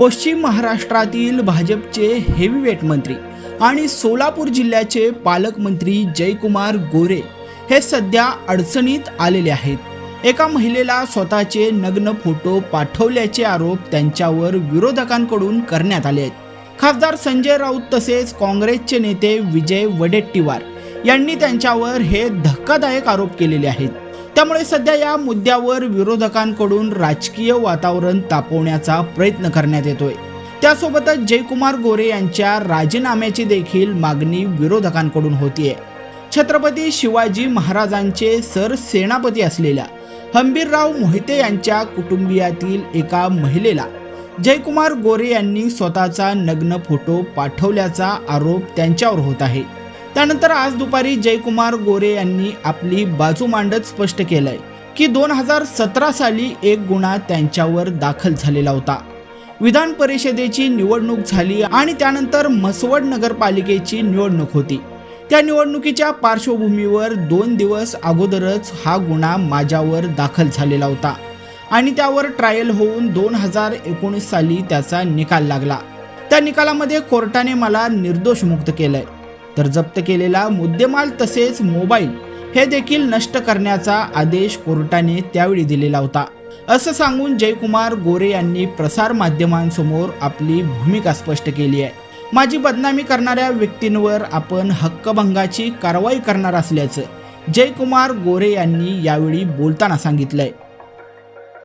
पश्चिम महाराष्ट्रातील भाजपचे हेवीवेट मंत्री आणि सोलापूर जिल्ह्याचे पालकमंत्री जयकुमार गोरे हे सध्या अडचणीत आलेले आहेत. एका महिलेला स्वतःचे नग्न फोटो पाठवल्याचे आरोप त्यांच्यावर विरोधकांकडून करण्यात आले आहेत. खासदार संजय राऊत तसेच काँग्रेसचे नेते विजय वडेट्टीवार यांनी त्यांच्यावर हे धक्कादायक आरोप केलेले आहेत. त्यामुळे सध्या या मुद्द्यावर विरोधकांकडून राजकीय वातावरण तापवण्याचा प्रयत्न करण्यात येतोय. त्यासोबतच जयकुमार गोरे यांच्या राजीनाम्याची देखील मागणी विरोधकांकडून होतीये. छत्रपती शिवाजी महाराजांचे सरसेनापती असलेल्या हंबीरराव मोहिते यांच्या कुटुंबियातील एका महिलेला जयकुमार गोरे यांनी स्वतःचा नग्न फोटो पाठवल्याचा आरोप त्यांच्यावर होत आहे. त्यानंतर आज दुपारी जयकुमार गोरे यांनी आपली बाजू मांडत स्पष्ट केलंय की दोन हजार सतरा साली एक गुन्हा त्यांच्यावर दाखल झालेला होता. विधान परिषदेची निवडणूक झाली आणि त्यानंतर म्हसवड नगरपालिकेची निवडणूक होती. त्या निवडणुकीच्या पार्श्वभूमीवर दोन दिवस अगोदरच हा गुन्हा माझ्यावर दाखल झालेला होता आणि त्यावर ट्रायल होऊन दोन हजार एकोणीस साली त्याचा निकाल लागला. त्या निकालामध्ये कोर्टाने मला निर्दोष मुक्त केलंय. तर जप्त केलेला मुद्देमाल तसेच मोबाईल हे देखील नष्ट करण्याचा आदेश कोर्टाने त्यावेळी दिलेला होता. असं सांगून जयकुमार गोरे यांनी प्रसार माध्यमांसमोर आपली भूमिका स्पष्ट केली आहे. माझी बदनामी करणाऱ्या व्यक्तींवर आपण हक्कभंगाची कारवाई करणार असल्याचं जयकुमार गोरे यांनी यावेळी बोलताना सांगितलंय.